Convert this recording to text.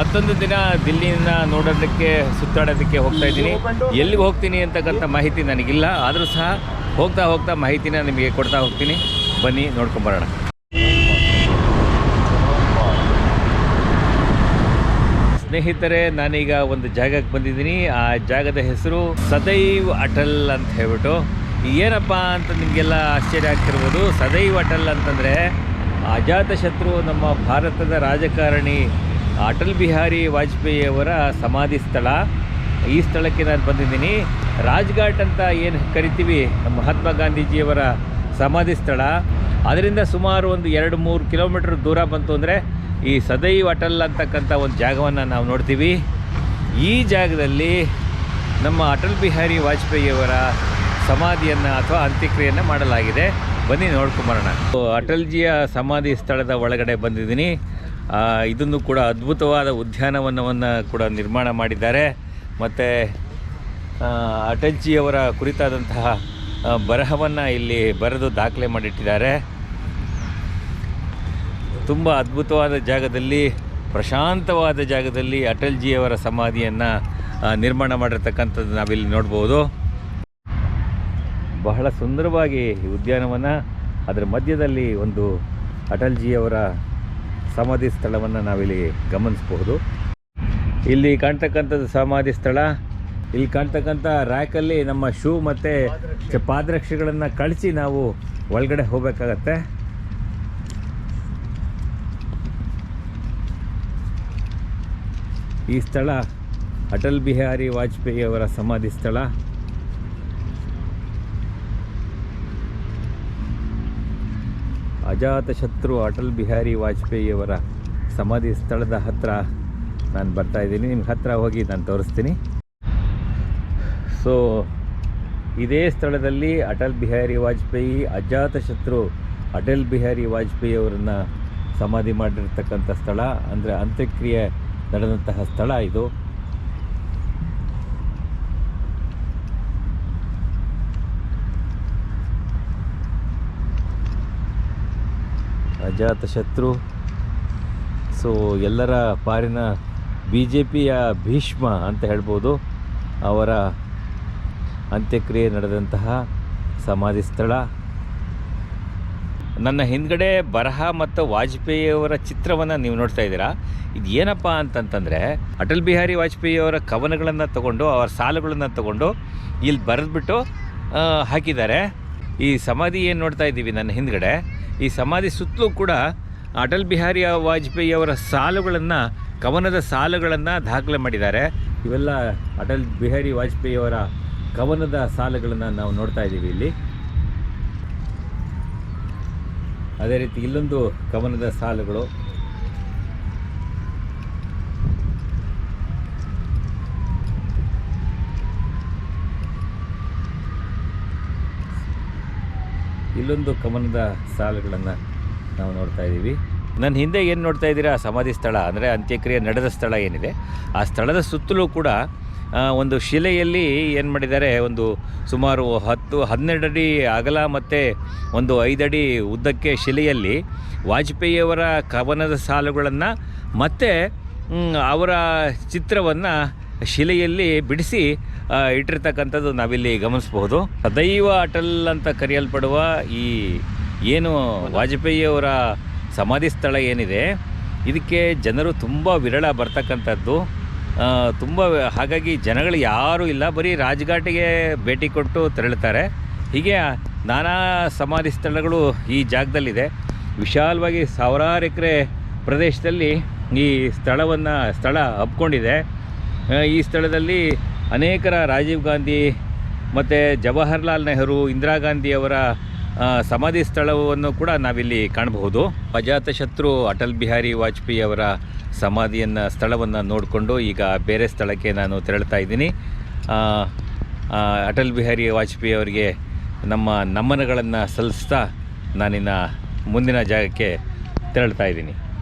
ಮತ್ತೊಂದು ದಿನ ದಿಲ್ಲಿಯಿಂದ ನೋಡೋದಕ್ಕೆ, ಸುತ್ತಾಡೋದಕ್ಕೆ ಹೋಗ್ತಾ ಇದ್ದೀನಿ. ಎಲ್ಲಿಗೆ ಹೋಗ್ತೀನಿ ಅಂತಕ್ಕಂಥ ಮಾಹಿತಿ ನನಗಿಲ್ಲ. ಆದರೂ ಸಹ ಹೋಗ್ತಾ ಹೋಗ್ತಾ ಮಾಹಿತಿನ ನಿಮಗೆ ಕೊಡ್ತಾ ಹೋಗ್ತೀನಿ. ಬನ್ನಿ, ನೋಡ್ಕೊಂಬರೋಣ. ಸ್ನೇಹಿತರೆ, ನಾನೀಗ ಒಂದು ಜಾಗಕ್ಕೆ ಬಂದಿದ್ದೀನಿ. ಆ ಜಾಗದ ಹೆಸರು ಸದೈವ್ ಅಟಲ್ ಅಂತ ಹೇಳ್ಬಿಟ್ಟು. ಏನಪ್ಪ ಅಂತ ನಿಮಗೆಲ್ಲ ಆಶ್ಚರ್ಯ ಆಗ್ತಿರ್ಬೋದು. ಸದೈವ್ ಅಟಲ್ ಅಂತಂದರೆ ಅಜಾತಶತ್ರು ನಮ್ಮ ಭಾರತದ ರಾಜಕಾರಣಿ ಅಟಲ್ ಬಿಹಾರಿ ವಾಜಪೇಯಿಯವರ ಸಮಾಧಿ ಸ್ಥಳ. ಈ ಸ್ಥಳಕ್ಕೆ ನಾನು ಬಂದಿದ್ದೀನಿ. ರಾಜ್ಘಾಟ್ ಅಂತ ಏನು ಕರಿತೀವಿ? ಮಹಾತ್ಮ ಗಾಂಧೀಜಿಯವರ ಸಮಾಧಿ ಸ್ಥಳ. ಅದರಿಂದ ಸುಮಾರು ಒಂದು ಎರಡು ಮೂರು ಕಿಲೋಮೀಟ್ರ್ ದೂರ ಬಂತು ಅಂದರೆ ಈ ಸದೈವ್ ಅಟಲ್ ಅಂತಕ್ಕಂಥ ಒಂದು ಜಾಗವನ್ನು ನಾವು ನೋಡ್ತೀವಿ. ಈ ಜಾಗದಲ್ಲಿ ನಮ್ಮ ಅಟಲ್ ಬಿಹಾರಿ ವಾಜಪೇಯಿಯವರ ಸಮಾಧಿಯನ್ನು ಅಥವಾ ಅಂತ್ಯಕ್ರಿಯೆಯನ್ನು ಮಾಡಲಾಗಿದೆ. ಬನ್ನಿ ನೋಡ್ಕೊಂಬರೋಣ. ಅಟಲ್ಜಿಯ ಸಮಾಧಿ ಸ್ಥಳದ ಒಳಗಡೆ ಬಂದಿದ್ದೀನಿ. ಇದನ್ನು ಕೂಡ ಅದ್ಭುತವಾದ ಉದ್ಯಾನವನವನ್ನು ಕೂಡ ನಿರ್ಮಾಣ ಮಾಡಿದ್ದಾರೆ. ಮತ್ತು ಅಟಲ್ಜಿಯವರ ಕುರಿತಾದಂತಹ ಬರಹವನ್ನು ಇಲ್ಲಿ ಬರೆದು ದಾಖಲೆ ಮಾಡಿಟ್ಟಿದ್ದಾರೆ. ತುಂಬ ಅದ್ಭುತವಾದ ಜಾಗದಲ್ಲಿ, ಪ್ರಶಾಂತವಾದ ಜಾಗದಲ್ಲಿ ಅಟಲ್ಜಿಯವರ ಸಮಾಧಿಯನ್ನು ನಿರ್ಮಾಣ ಮಾಡಿರ್ತಕ್ಕಂಥದ್ದು ನಾವಿಲ್ಲಿ ನೋಡ್ಬೋದು. ಬಹಳ ಸುಂದರವಾಗಿ ಉದ್ಯಾನವನ, ಅದರ ಮಧ್ಯದಲ್ಲಿ ಒಂದು ಅಟಲ್ಜಿಯವರ ಸಮಾಧಿ ಸ್ಥಳವನ್ನು ನಾವಿಲ್ಲಿ ಗಮನಿಸಬಹುದು. ಇಲ್ಲಿ ಕಾಣ್ತಕ್ಕಂಥದ್ದು ಸಮಾಧಿ ಸ್ಥಳ. ಇಲ್ಲಿ ಕಾಣ್ತಕ್ಕಂಥ ರ್ಯಾಕಲ್ಲಿ ನಮ್ಮ ಶೂ ಮತ್ತು ಪಾದರಕ್ಷೆಗಳನ್ನು ಕಳಿಸಿ ನಾವು ಒಳಗಡೆ ಹೋಗಬೇಕಾಗತ್ತೆ. ಈ ಸ್ಥಳ ಅಟಲ್ ಬಿಹಾರಿ ವಾಜಪೇಯಿ ಅವರ ಸಮಾಧಿ ಸ್ಥಳ. ಅಜಾತಶತ್ರು ಅಟಲ್ ಬಿಹಾರಿ ವಾಜಪೇಯಿಯವರ ಸಮಾಧಿ ಸ್ಥಳದ ಹತ್ತಿರ ನಾನು ಬರ್ತಾ ಇದ್ದೀನಿ. ನಿಮ್ಗೆ ಹತ್ತಿರ ಹೋಗಿ ನಾನು ತೋರಿಸ್ತೀನಿ. ಸೊ ಇದೇ ಸ್ಥಳದಲ್ಲಿ ಅಟಲ್ ಬಿಹಾರಿ ವಾಜಪೇಯಿ ಅಜಾತಶತ್ರು ಅಟಲ್ ಬಿಹಾರಿ ವಾಜಪೇಯಿ ಅವರನ್ನು ಸಮಾಧಿ ಮಾಡಿರ್ತಕ್ಕಂಥ ಸ್ಥಳ, ಅಂದರೆ ಅಂತ್ಯಕ್ರಿಯೆ ನಡೆದಂತಹ ಸ್ಥಳ ಇದು. ಅಜಾತಶತ್ರು ಸೊ ಎಲ್ಲರ ಪಾರಿನ ಬಿ ಜೆ ಪಿಯ ಭೀಷ್ಮ ಅಂತ ಹೇಳ್ಬೋದು. ಅವರ ಅಂತ್ಯಕ್ರಿಯೆ ನಡೆದಂತಹ ಸಮಾಧಿ ಸ್ಥಳ. ನನ್ನ ಹಿಂದ್ಗಡೆ ಬರಹ ಮತ್ತು ವಾಜಪೇಯಿಯವರ ಚಿತ್ರವನ್ನು ನೀವು ನೋಡ್ತಾ ಇದ್ದೀರಾ? ಇದು ಏನಪ್ಪ ಅಂತಂತಂದರೆ, ಅಟಲ್ ಬಿಹಾರಿ ವಾಜಪೇಯಿಯವರ ಕವನಗಳನ್ನು ತಗೊಂಡು, ಅವರ ಸಾಲುಗಳನ್ನು ತಗೊಂಡು ಇಲ್ಲಿ ಬರೆದ್ಬಿಟ್ಟು ಹಾಕಿದ್ದಾರೆ. ಈ ಸಮಾಧಿ ಏನು ನೋಡ್ತಾ ಇದ್ದೀವಿ ನನ್ನ ಹಿಂದ್ಗಡೆ? ಈ ಸಮಾಧಿ ಸುತ್ತಲೂ ಕೂಡ ಅಟಲ್ ಬಿಹಾರಿ ವಾಜಪೇಯಿ ಅವರ ಸಾಲುಗಳನ್ನು, ಕವನದ ಸಾಲುಗಳನ್ನು ದಾಖಲೆ ಮಾಡಿದ್ದಾರೆ. ಇವೆಲ್ಲ ಅಟಲ್ ಬಿಹಾರಿ ವಾಜಪೇಯಿ ಅವರ ಕವನದ ಸಾಲುಗಳನ್ನು ನಾವು ನೋಡ್ತಾ ಇದ್ದೀವಿ ಇಲ್ಲಿ. ಅದೇ ರೀತಿ ಇಲ್ಲೊಂದು ಕವನದ ಸಾಲುಗಳು. ಇಲ್ಲೊಂದು ಕಮನದ ಸಾಲುಗಳನ್ನು ನಾವು ನೋಡ್ತಾ ಇದ್ದೀವಿ. ನನ್ನ ಹಿಂದೆ ಏನು ನೋಡ್ತಾ ಇದ್ದೀರಾ? ಸಮಾಧಿ ಸ್ಥಳ, ಅಂದರೆ ಅಂತ್ಯಕ್ರಿಯೆ ನಡೆದ ಸ್ಥಳ ಏನಿದೆ. ಆ ಸ್ಥಳದ ಸುತ್ತಲೂ ಕೂಡ ಒಂದು ಶಿಲೆಯಲ್ಲಿ ಏನು ಮಾಡಿದ್ದಾರೆ? ಒಂದು ಸುಮಾರು ಹತ್ತು, ಹನ್ನೆರಡು ಅಡಿ ಅಗಲ ಮತ್ತು ಒಂದು ಐದಡಿ ಉದ್ದಕ್ಕೆ ಶಿಲೆಯಲ್ಲಿ ವಾಜಪೇಯಿಯವರ ಕವನದ ಸಾಲುಗಳನ್ನು ಮತ್ತು ಅವರ ಚಿತ್ರವನ್ನು ಶಿಲೆಯಲ್ಲಿ ಬಿಡಿಸಿ ಇಟ್ಟಿರ್ತಕ್ಕಂಥದ್ದು ನಾವಿಲ್ಲಿ ಗಮನಿಸಬಹುದು. ಸದೈವ ಅಟಲ್ ಅಂತ ಕರೆಯಲ್ಪಡುವ ಈ ಏನು ವಾಜಪೇಯಿಯವರ ಸಮಾಧಿ ಸ್ಥಳ ಏನಿದೆ, ಇದಕ್ಕೆ ಜನರು ತುಂಬ ವಿರಳ ಬರ್ತಕ್ಕಂಥದ್ದು. ತುಂಬ ಹಾಗಾಗಿ ಜನಗಳು ಯಾರೂ ಇಲ್ಲ, ಬರೀ ರಾಜ್ಘಾಟಿಗೆ ಭೇಟಿ ಕೊಟ್ಟು ತೆರಳುತ್ತಾರೆ. ಹೀಗೆ ನಾನಾ ಸಮಾಧಿ ಸ್ಥಳಗಳು ಈ ಜಾಗದಲ್ಲಿದೆ. ವಿಶಾಲವಾಗಿ ಸಾವಿರಾರು ಎಕರೆ ಪ್ರದೇಶದಲ್ಲಿ ಈ ಸ್ಥಳವನ್ನು, ಸ್ಥಳ ಹಬ್ಕೊಂಡಿದೆ. ಈ ಸ್ಥಳದಲ್ಲಿ ಅನೇಕರ ರಾಜೀವ್ ಗಾಂಧಿ ಮತ್ತು ಜವಾಹರ್ಲಾಲ್ ನೆಹರು, ಇಂದಿರಾ ಗಾಂಧಿಯವರ ಸಮಾಧಿ ಸ್ಥಳವನ್ನು ಕೂಡ ನಾವಿಲ್ಲಿ ಕಾಣಬಹುದು. ಅಜಾತಶತ್ರು ಅಟಲ್ ಬಿಹಾರಿ ವಾಜಪೇಯಿ ಅವರ ಸಮಾಧಿಯನ್ನು, ಸ್ಥಳವನ್ನು ನೋಡಿಕೊಂಡು ಈಗ ಬೇರೆ ಸ್ಥಳಕ್ಕೆ ನಾನು ತೆರಳ್ತಾ ಇದ್ದೀನಿ. ಅಟಲ್ ಬಿಹಾರಿ ವಾಜಪೇಯಿ ಅವರಿಗೆ ನಮ್ಮ ನಮನಗಳನ್ನು ಸಲ್ಲಿಸ್ತಾ ನಾನಿನ್ನು ಮುಂದಿನ ಜಾಗಕ್ಕೆ ತೆರಳ್ತಾ ಇದ್ದೀನಿ.